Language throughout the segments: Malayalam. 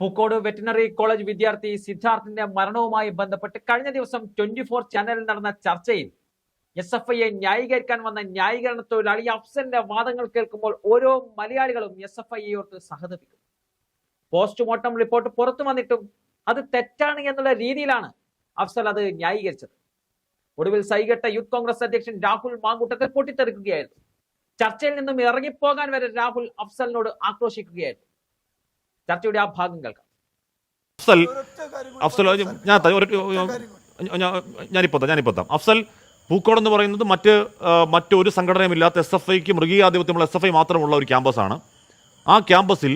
പൂക്കോട് വെറ്റിനറി കോളേജ് വിദ്യാർത്ഥി സിദ്ധാർത്ഥിന്റെ മരണവുമായി ബന്ധപ്പെട്ട് കഴിഞ്ഞ ദിവസം ട്വന്റി ഫോർ ചാനലിൽ നടന്ന ചർച്ചയിൽ എസ് എഫ് ഐയെ ന്യായീകരിക്കാൻ വന്ന ന്യായീകരണ തൊഴിലാളി അഫ്സലിന്റെ വാദങ്ങൾ കേൾക്കുമ്പോൾ ഓരോ മലയാളികളും എസ് എഫ് ഐയോട്ട് സഹതപിക്കും. പോസ്റ്റ്മോർട്ടം റിപ്പോർട്ട് പുറത്തു വന്നിട്ടും അത് തെറ്റാണ് എന്നുള്ള രീതിയിലാണ് അഫ്സൽ അത് ന്യായീകരിച്ചത്. ഒടുവിൽ സൈകെട്ട യൂത്ത് കോൺഗ്രസ് അധ്യക്ഷൻ രാഹുൽ മാങ്കൂട്ടത്തിൽ പൊട്ടിത്തെറിക്കുകയായിരുന്നു. ചർച്ചയിൽ നിന്നും ഇറങ്ങിപ്പോകാൻ വരെ രാഹുൽ അഫ്സലിനോട് ആക്രോശിക്കുകയായിരുന്നു. ചർച്ചയുടെ ആ ഭാഗം കേൾക്കാം. അഫ്സൽ അഫ്സൽ ഞാൻ ഞാനിപ്പോ ഞാനിപ്പോ അഫ്സൽ പൂക്കോട് എന്ന് പറയുന്നത് മറ്റ് മറ്റൊരു സംഘടനയുമില്ലാത്ത എസ് എഫ് ഐക്ക് മൃഗീയാധിപത്യമുള്ള എസ് എഫ് ഐ മാത്രമുള്ള ഒരു ക്യാമ്പസാണ്. ആ ക്യാമ്പസിൽ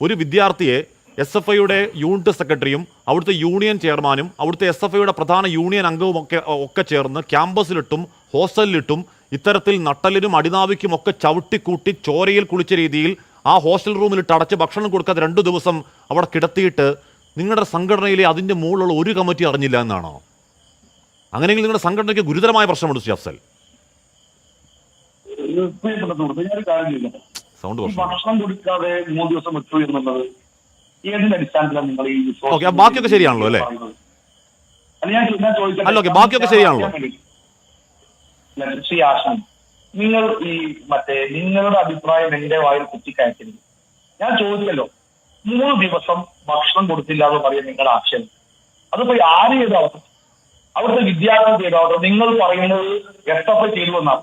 ഒരു വിദ്യാർത്ഥിയെ എസ് എഫ് ഐയുടെ യൂണിറ്റ് സെക്രട്ടറിയും അവിടുത്തെ യൂണിയൻ ചെയർമാനും അവിടുത്തെ എസ് എഫ് ഐയുടെ പ്രധാന യൂണിയൻ അംഗവും ഒക്കെ ഒക്കെ ചേർന്ന് ക്യാമ്പസിലിട്ടും ഹോസ്റ്റലിലിട്ടും ഇത്തരത്തിൽ നട്ടലിനും അടിനാവിക്കും ഒക്കെ ചവിട്ടിക്കൂട്ടി ചോരയിൽ കുളിച്ച രീതിയിൽ ആ ഹോസ്റ്റൽ റൂമിൽ അടച്ച് ഭക്ഷണം കൊടുക്കാതെ രണ്ട് ദിവസം അവിടെ കിടത്തിയിട്ട് നിങ്ങളുടെ സംഘടനയിലെ അതിന്റെ മുകളിലുള്ള ഒരു കമ്മിറ്റി അറിഞ്ഞില്ല എന്നാണോ? അങ്ങനെയെങ്കിൽ നിങ്ങളുടെ സംഘടനയ്ക്ക് ഗുരുതരമായ പ്രശ്നമുണ്ട് സി അഫ്സൽ. സൗണ്ട് ഭക്ഷണം കൊടുക്കാതെ മൂന്ന് ദിവസം വെച്ചു എന്നുള്ളത് ഏതിന്റെ അടിസ്ഥാനത്തിലാണ് നിങ്ങൾ ഈ ഓക്കേ, ബാക്കിയൊക്കെ ശരിയാണല്ലോ, അല്ലേ? അല്ല ഞാൻ ഓക്കേ, ബാക്കിയൊക്കെ ശരിയാണല്ലോ. നിങ്ങൾ ഈ മറ്റേ നിങ്ങളുടെ അഭിപ്രായം എന്റെ വായിൽ കുത്തിക്കയറ്റരുത്. ഞാൻ ചോദിച്ചല്ലോ മൂന്ന് ദിവസം ഭക്ഷണം കൊടുത്തില്ല എന്ന് പറയും നിങ്ങളുടെ ആശയം. അതിപ്പോ ആര് ചെയ്താവട്ടെ അവിടുത്തെ വിദ്യാർത്ഥി ചെയ്ത. അവസ്ഥ നിങ്ങൾ പറയുന്നത് എസ് എഫ് ഐ ചെയ്തു എന്നാണ്.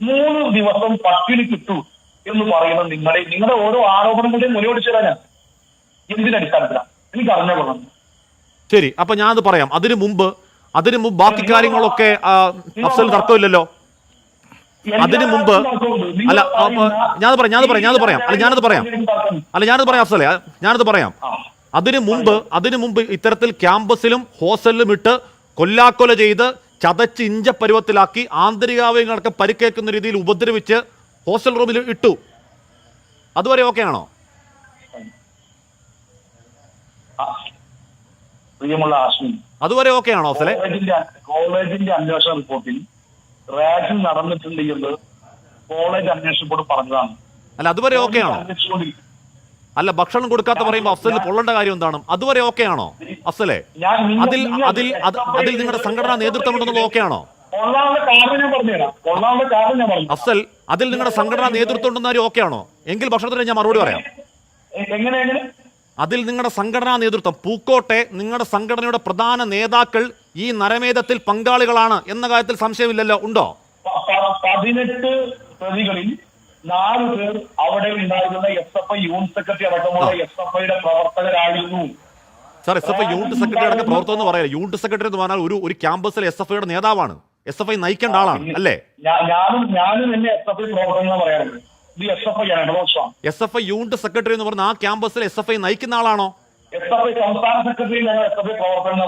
മൂന്ന് ദിവസം പട്ടിണി കിട്ടു എന്ന് പറയുന്നത് നിങ്ങളെ നിങ്ങളുടെ ഓരോ ആരോപണങ്ങളുടെയും മുന്നോട്ട് ഞാൻ എന്തിന്റെ അടിസ്ഥാനത്തിലാണ്? എനിക്ക് അറിഞ്ഞാൽ കൊള്ളാം. ശരി അപ്പൊ ഞാനത് പറയാം. അതിനു മുമ്പ് അതിനു മുമ്പ് ബാക്കി കാര്യങ്ങളൊക്കെ അഫ്സൽ തർക്കമില്ലല്ലോ? അതിനു മുമ്പ് അല്ല ഞാനത് പറയാം ഞാനത് പറയാം ഞാനത് പറയാം. അല്ല ഞാനത് പറയാം. അല്ല ഞാനത് പറയാം അഫ്സലെ. ഞാനത് പറയാം. അതിനു മുമ്പ് അതിനു മുമ്പ് ഇത്തരത്തിൽ ക്യാമ്പസിലും ഹോസ്റ്റലിലും ഇട്ട് കൊല്ലാക്കൊല ചെയ്ത് ചതച്ച് ഇഞ്ച പരുവത്തിലാക്കി ആന്തരികാവയങ്ങളൊക്കെ പരിക്കേക്കുന്ന രീതിയിൽ ഉപദ്രവിച്ച് ഹോസ്റ്റൽ റൂമിൽ ഇട്ടു. അതുവരെ ഓക്കെ ആണോ അതുവരെ ഓക്കെ ആണോ അഫ്സലെ കോളേജിന്റെ അന്വേഷണ റിപ്പോർട്ടിൽ റാഗിംഗ് നടന്നിട്ടുണ്ട് എന്ന് കോളേജ് അന്വേഷണ റിപ്പോർട്ട് പറഞ്ഞതാണ്. അല്ല അതുവരെ ഓക്കെ ആണോ അല്ല ഭക്ഷണം കൊടുക്കാത്ത പറയുമ്പോൾ അഫ്സലിന് പൊള്ളേണ്ട കാര്യം എന്താണ്? അതുവരെ ഓക്കെ ആണോ അഫ്സലെ അതിൽ അതിൽ അതിൽ നിങ്ങളുടെ സംഘടനാ നേതൃത്വം ഉണ്ടെന്നുള്ളത് ഓക്കെ ആണോ അഫ്സൽ അതിൽ നിങ്ങളുടെ സംഘടനാ നേതൃത്വം ഉണ്ടെന്നാരും ഓക്കെ ആണോ എങ്കിൽ ഭക്ഷണത്തിന് ഞാൻ മറുപടി പറയാം. എങ്ങനെ? അതിൽ നിങ്ങളുടെ സംഘടനാ നേതൃത്വം പൂക്കോട്ടെ നിങ്ങളുടെ സംഘടനയുടെ പ്രധാന നേതാക്കൾ ഈ നരമേധത്തിൽ പങ്കാളികളാണ് എന്ന കാര്യത്തിൽ സംശയമില്ലല്ലോ ഉണ്ടോ? പതിനെട്ട് പ്രതികളിൽ നാല് പേർ അവിടെ ഉണ്ടായിരുന്ന S F I unit secretary അടക്കമുള്ള എസ് എഫ് ഐയുടെ പ്രവർത്തകരായിരുന്നു. Sir S F I unit secretary അടക്കം പ്രവർത്തനം എന്ന് പറയാം യൂണിറ്റ് സെക്രട്ടറി എന്ന് പറഞ്ഞാൽ ഒരു ഒരു ക്യാമ്പസിലെ എസ് എഫ് ഐയുടെ നേതാവാണ്. എസ് എഫ് ഐ നയിക്കേണ്ട ആളാണ് അല്ലേ? ഞാനും ഞാനും എന്നെ എസ് എഫ് ഐ പ്രവർത്തനം പറയാറുണ്ട്. ഇത് എസ് എഫ് ഐ ആണ് ഇടതുപക്ഷമാണ് S F I unit secretary എന്ന് പറഞ്ഞാൽ ആ ക്യാമ്പസിൽ എസ് എഫ് ഐ നയിക്കുന്ന ആളാണോ? എസ് എഫ് ഐ സംസ്ഥാന സെക്രട്ടറി ഞങ്ങൾ എസ് എഫ് ഐ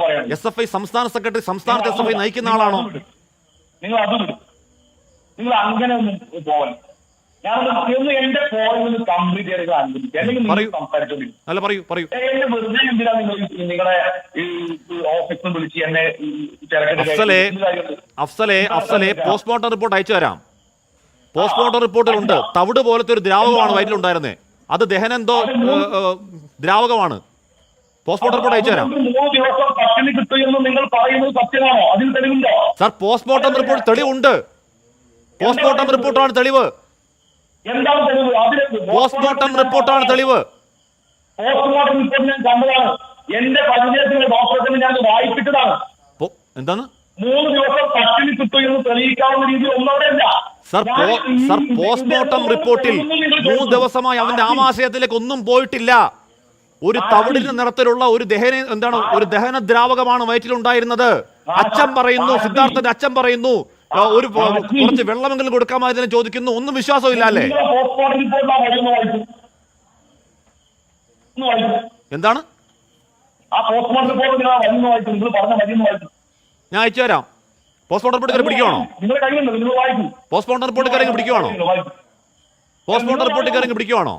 പറയാറുണ്ട് എസ് എഫ് ഐ സംസ്ഥാന സെക്രട്ടറി സംസ്ഥാനത്ത് എസ് എഫ് ഐ നയിക്കുന്ന ആളാണോ? നിങ്ങൾ അത് വിടും. നിങ്ങൾ അങ്ങനെ ഒന്നും പോകല ഞാനത് ഒന്ന് എന്റെ പോയിന്റ് കംപ്ലീറ്റ് ചെയ്ത് അനുവദിക്കുക അല്ലെങ്കിൽ നിങ്ങൾ പറയൂ. സംസാരിച്ചോണ്ടിരിക്കും അല്ല പറയൂ പറയൂ. എന്നെ വെറുതെ എന്തിനാ നിങ്ങൾ ഈ ഓഫീസിൽ വിളിച്ച് എന്നെ അഫ്സലെ അഫ്സലെ അഫ്സലെ പോസ്റ്റ്മോർട്ടം റിപ്പോർട്ട് അയച്ചു തരാം. പോസ്റ്റ്മോർട്ടം റിപ്പോർട്ടിൽ ഉണ്ട് തവിട് പോലത്തെ ഒരു ദ്രാവകമാണ് വയറ്റിലുണ്ടായിരുന്നത് അത് ദഹനെന്തോ ദ്രാവകമാണ്. പോസ്റ്റ്മോർട്ടം റിപ്പോർട്ട് അയച്ചു തരാം. തെളിവുണ്ടോ? സാർ പോസ്റ്റ്മോർട്ടം റിപ്പോർട്ട് തെളിവുണ്ട്. പോസ്റ്റ്മോർട്ടം റിപ്പോർട്ടാണ് തെളിവ്. പോസ്റ്റ്മോർട്ടം റിപ്പോർട്ടാണ് തെളിവ്. പോസ്റ്റ്മോർട്ടം റിപ്പോർട്ട് ഞാൻ കണ്ടതാണ്. എന്റെ പരിചയത്തിലെ ഡോക്ടർക്ക് ഞാൻ വായിപ്പിച്ചതാണ്. എന്താണ്? മൂന്ന് ദിവസം പട്ടിണി കിട്ടും എന്ന് തെളിയിക്കാവുന്ന രീതിയിൽ ഒന്നും അവിടെ സാർ പോസ്റ്റ്മോർട്ടം റിപ്പോർട്ടിൽ മൂന്ന് ദിവസമായി അവന്റെ ആമാശയത്തിലേക്ക് ഒന്നും പോയിട്ടില്ല. ഒരു തവിടിന് നിറത്തിലുള്ള ഒരു ദഹന എന്താണ് ഒരു ദഹന ദ്രാവകമാണ് വയറ്റിലുണ്ടായിരുന്നത്. അച്ഛൻ പറയുന്നു സിദ്ധാർത്ഥന്റെ അച്ഛൻ പറയുന്നു ഒരു കുറച്ച് വെള്ളമെങ്കിലും കൊടുക്കാമായിരുന്നു ചോദിക്കുന്നു. ഒന്നും വിശ്വാസമില്ല അല്ലേ? എന്താണ്? ഞാൻ അയച്ചു തരാം. പോസ്റ്റ്മോർട്ടം റിപ്പോർട്ട് കയറി പിടിക്കുവാണോ? പോസ്റ്റ്മോർട്ടം റിപ്പോർട്ട് കയറി പിടിക്കുവാണോ? പോസ്റ്റ്മോർട്ടം റിപ്പോർട്ട് കയറി പിടിക്കുവാണോ?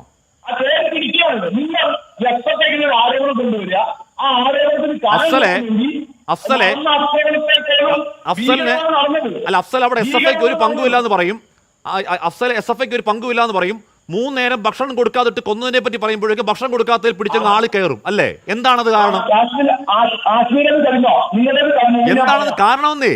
അഫ്സലെ, അഫ്സലെ, അഫ്സലിന് അല്ല അഫ്സൽ അവിടെ എസ് എഫ് ഐക്ക് ഒരു പങ്കുമില്ല എന്ന് പറയും. അഫ്സൽ എസ് എഫ് ഐക്ക് ഒരു പങ്കുമില്ല എന്ന് പറയും. മൂന്ന് നേരം ഭക്ഷണം കൊടുക്കാതിട്ട് കൊന്നതിനെ പറ്റി പറയുമ്പോഴേക്കും ഭക്ഷണം കൊടുക്കാത്തതിൽ പിടിച്ച ആൾ കയറും. അല്ലേ? എന്താണത് കാരണം? എന്താണത് കാരണമെന്നേ?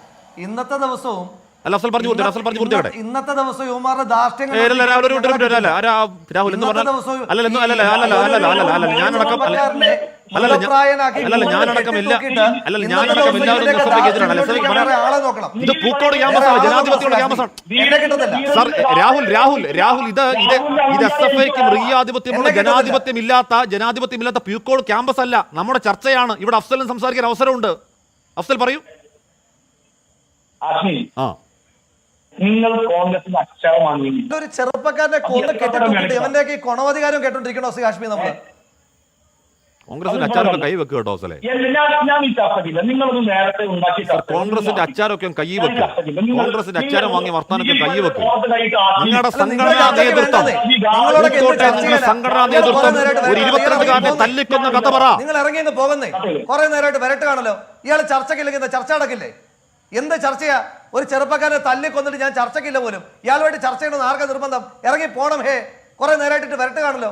ഇന്നത്തെ ഞാനടക്കം ദിവസം എല്ലാവരും ഇതിന്റെയൊക്കെ എസ് എഫ് ഐക്കെതിരാണ് അല്ല, ധാർഷ്ട്യം എസ് എഫ് ഐ കാണിക്കാൻ ആളെ നോക്കണം. ഇത് പൂക്കോട് ക്യാമ്പസാണ് ജനാധിപത്യയുടെ ക്യാമ്പസാണ് എന്നെ കിട്ടത്തില്ല. സാർ രാഹുൽ രാഹുൽ രാഹുൽ ഇത് ഇത് ഇത് എസ് എഫ് ഐക്ക് മൃഗീയാധിപത്യമുള്ള എന്നെ കിട്ടുന്നില്ല. ജനാധിപത്യമില്ലാത്ത ജനാധിപത്യമില്ലാത്ത പ്യൂക്കോട് ക്യാമ്പസ് അല്ല നമ്മുടെ ചർച്ചയാണ്. ഇവിടെ അഫ്സലിന് സംസാരിക്കാൻ അവസരമുണ്ട്. അഫ്സൽ പറയൂ. ആഷ്മി നിങ്ങൾ കോൺഗ്രസിന് അക്ഷരം വാങ്ങി. ഒരു ചെറുപ്പക്കാരനെ കൊന്ന് ഇവന്റെയൊക്കെ ഈ കൊണവധികാരം കേട്ടോണ്ടിരിക്കണോ ശ്രീ കാശ്മീർ നമ്മൾ? കോൺഗ്രസിന്റെ അച്ചാറൊക്കെ കൈ വെക്കുക കേട്ടോ സാർ കോൺഗ്രസിന്റെ അച്ചാരൊക്കെ കൈ വെക്കുക കോൺഗ്രസിന്റെ അച്ചാരം വാങ്ങി വർത്താനൊക്കെ കൈ വെക്കുക നിങ്ങളുടെ സംഘടനാ നേതൃത്വം. നിങ്ങളുടെ സംഘടനാ നേതൃത്വം ഒരു. ഇരുപത്തിരണ്ടുകാരനെ തല്ലിക്കുന്ന കഥ പറ. നിങ്ങൾ ഇറങ്ങി അങ്ങ് പോകുന്നേ. കുറെ നേരമായിട്ട് വരട്ട് കാണല്ലോ. ഇയാൾ ചർച്ചക്കില്ലെങ്കിൽ ചർച്ച നടക്കില്ലേ? എന്ത് ചർച്ചയാ? ഒരു ചെറുപ്പക്കാരനെ തല്ലി കൊന്നിട്ട് ഞാൻ ചർച്ചയ്ക്കില്ല പോലും. ഇയാളുമായിട്ട് ചർച്ച ചെയ്യണമെന്ന് ആർക്കാ നിർബന്ധം? ഇറങ്ങി പോണം ഹേ. കുറെ നേരമായിട്ട് വരട്ട് കാണല്ലോ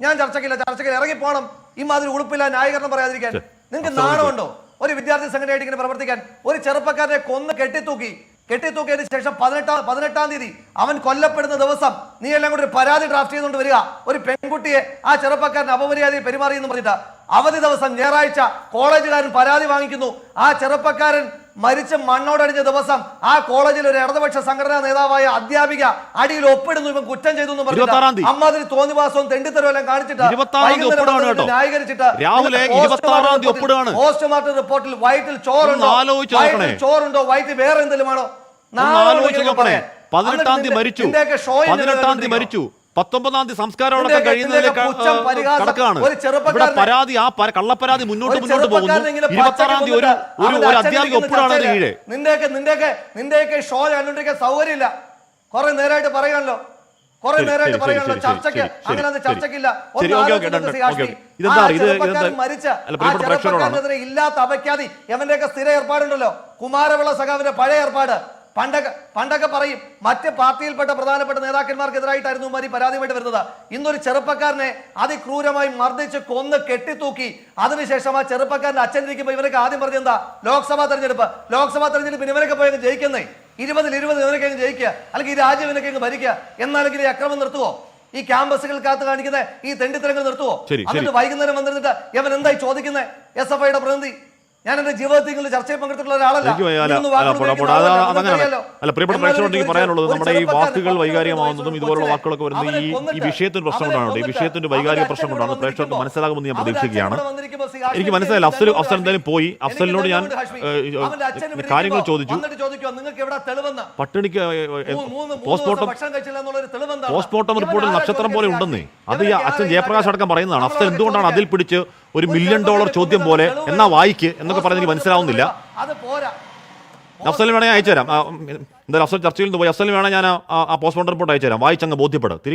ഞാൻ ചർച്ചയ്ക്കില്ല ചർച്ചയ്ക്കില്ല. ഇറങ്ങി പോണം. ഈ മാതിരി ഉളുപ്പില്ല ന്യായീകരണം പറയാതിരിക്കാൻ. നിങ്ങൾക്ക് നാണമുണ്ടോ? ഒരു വിദ്യാർത്ഥി സംഘടനയായിട്ട് ഇങ്ങനെ പ്രവർത്തിക്കാൻ. ഒരു ചെറുപ്പക്കാരനെ കൊന്ന് കെട്ടിത്തൂക്കി. കെട്ടിത്തൂക്കിയതിന് ശേഷം പതിനെട്ടാം പതിനെട്ടാം തീയതി അവൻ കൊല്ലപ്പെടുന്ന ദിവസം നീ എല്ലാം കൂടി ഒരു പരാതി ഡ്രാഫ്റ്റ് ചെയ്തുകൊണ്ട് വരിക. ഒരു പെൺകുട്ടിയെ ആ ചെറുപ്പക്കാരൻ അപമര്യാദയെ പെരുമാറി എന്ന് പറഞ്ഞിട്ട്. അവധി ദിവസം ഞായറാഴ്ച കോളേജുകാരൻ പരാതി വാങ്ങിക്കുന്നു. ആ ചെറുപ്പക്കാരൻ മരിച്ച് മണ്ണോടടിഞ്ഞ ദിവസം ആ കോളേജിൽ ഒരു ഇടതുപക്ഷ സംഘടനാ നേതാവായ അധ്യാപിക അടിയിൽ ഒപ്പിടുന്നു ഇവൻ കുറ്റം ചെയ്തു എന്ന്. അമ്മാതിരി തോന്നിവാസവും തെണ്ടിത്തരവും എല്ലാം കാണിച്ചിട്ട് ന്യായീകരിച്ചിട്ട് രാവിലെ പോസ്റ്റ്മോർട്ടം. റിപ്പോർട്ടിൽ വയറ്റിൽ ചോറുണ്ടോ? വയറ്റിൽ. ചോറുണ്ടോ? വയറ്റിൽ വേറെ എന്തെങ്കിലും ആണോ പതിനെട്ടാം തീയതി മരിച്ചു. പതിനെട്ടാം തീയതി മരിച്ചു. പത്തൊമ്പതാം തീയതി സംസ്കാരം അടക്കം ഇതിന്റെയൊക്കെ- കഴിയുന്നതിലേക്ക് ഇതിന്റെയൊക്കെ പുച്ഛം, പരിഹാസം, കടക്കാണ്. ഒരു ചെറുപ്പക്കാരനെ- ഇവിടെ പരാതി ആ കള്ളപ്പരാതി മുന്നോട്ട് മുന്നോട്ട് പോകുന്നു. ഇരുപത്താറാം തീയതി ഒരു ഒരു അധ്യാപിക ഒപ്പിടാണ്. കീഴെ. നിന്റെയൊക്കെ നിന്റെയൊക്കെ നിന്റെയൊക്കെ ഷോ കണ്ടിട്ടൊക്കെ സൗകര്യമില്ല. കുറെ നേരമായിട്ട് പറയാണല്ലോ കുറെ നേരമായിട്ട് പറയാണല്ലോ ചർച്ചയ്ക്ക് അങ്ങനെ ചർച്ചയ്ക്കില്ല. മരിച്ച. ചെറുപ്പക്കാരനെതിരെ ഇല്ലാത്ത അപഖ്യാതി. എവന്റെയൊക്കെ സ്ഥിര ഏർപ്പാടുണ്ടല്ലോ. കുമാരവിള സഖാവിന്റെ പഴയ ഏർപ്പാട്. പണ്ടൊക്കെ പണ്ടൊക്കെ പറയും മറ്റ് പാർട്ടിയിൽപ്പെട്ട പ്രധാനപ്പെട്ട നേതാക്കന്മാർക്കെതിരായിട്ടായിരുന്നു മാതിരി പരാതിയുമായിട്ട് വരുന്നത്. ഇന്നൊരു ചെറുപ്പക്കാരനെ അതിക്രൂരമായി മർദ്ദിച്ച് കൊന്ന് കെട്ടിത്തൂക്കി അതിനുശേഷം ആ ചെറുപ്പക്കാരന്റെ അച്ഛൻ ഇരിക്കുമ്പോൾ ഇവരൊക്കെ ആദ്യം പറഞ്ഞ എന്താ? ലോക്സഭാ തെരഞ്ഞെടുപ്പ്. ലോക്സഭാ തെരഞ്ഞെടുപ്പ് ഇവരൊക്കെ പോയി ജയിക്കുന്നേ? ഇരുപതിൽ ഇരുപത് ഇവരൊക്കെ അങ്ങ് ജയിക്കുക. അല്ലെങ്കിൽ ഈ രാജ്യം ഇവനൊക്കെ അങ്ങ് ഭരിക്കുക. എന്നാലെങ്കിൽ ഈ അക്രമം നിർത്തുവോ? ഈ ക്യാമ്പസുകൾക്കകത്ത് കാണിക്കുന്ന ഈ തെണ്ടിത്തരങ്ങൾ നിർത്തുവോ. എന്നിട്ട് വൈകുന്നേരം വന്നിരുന്നിട്ട് ഇവൻ എന്തായി ചോദിക്കുന്നത് എസ് എഫ് ഐയുടെ പ്രതിനിധി. ഞാൻ എന്റെ ജീവിതത്തിൽ ഇങ്ങനെ ചർച്ചയിൽ പങ്കെടുത്തിട്ടുള്ള ഒരാളല്ല. അല്ല, പ്രിയപ്പെട്ട ഒരു പറയാനുള്ളത് നമ്മുടെ ഈ വാക്കുകൾ വൈകാരികമാവുന്നതും ഇതുപോലുള്ള വാക്കുകളൊക്കെ വരുന്നത് ഈ ഈ കൊന്നിട്ട് വിഷയത്തിന് പ്രശ്നം കൊണ്ടാണ് ഈ വിഷയത്തിന്റെ വൈകാരിക പ്രശ്നം കൊണ്ടാണ് പ്രേക്ഷകർക്ക് മനസ്സിലാകുമെന്ന് ഞാൻ പ്രതീക്ഷിക്കുകയാണ്. എനിക്ക് മനസ്സിലായില്ല അഫ്സൽ അഫ്സൽ എന്തായാലും പോയി. അഫ്സലിനോട് ഞാൻ കാര്യങ്ങൾ ചോദിച്ചു. പട്ടിണിക്ക് പോസ്റ്റ്മോർട്ടം പോസ്റ്റ്മോർട്ടം റിപ്പോർട്ടിൽ നക്ഷത്രം പോലെ ഉണ്ടെന്നേ. അത് ഈ അച്ഛൻ ജയപ്രകാശ് അടക്കം? പറയുന്നതാണ്. അഫ്സൽ എന്തുകൊണ്ടാണ് അതിൽ പിടിച്ച് ഒരു മില്യൺ ഡോളർ ചോദ്യം പോലെ എന്നാ വായിക്ക് വായിക്ക് എന്നൊക്കെ പറഞ്ഞ് എനിക്ക് മനസ്സിലാവുന്നില്ല. അത് പോരാ. അഫ്സൽ വേണേ അയച്ചു തരാം എന്തായാലും അഫ്സൽ ചർച്ചയിൽ നിന്ന് പോയി. അഫ്സൽ വേണേ ഞാൻ ആ- പോസ്റ്റ് പോസ്റ്റ്മോർട്ടം റിപ്പോർട്ട് അയച്ചു തരാം വായിച്ചങ്ങ് ബോധ്യപ്പെടും.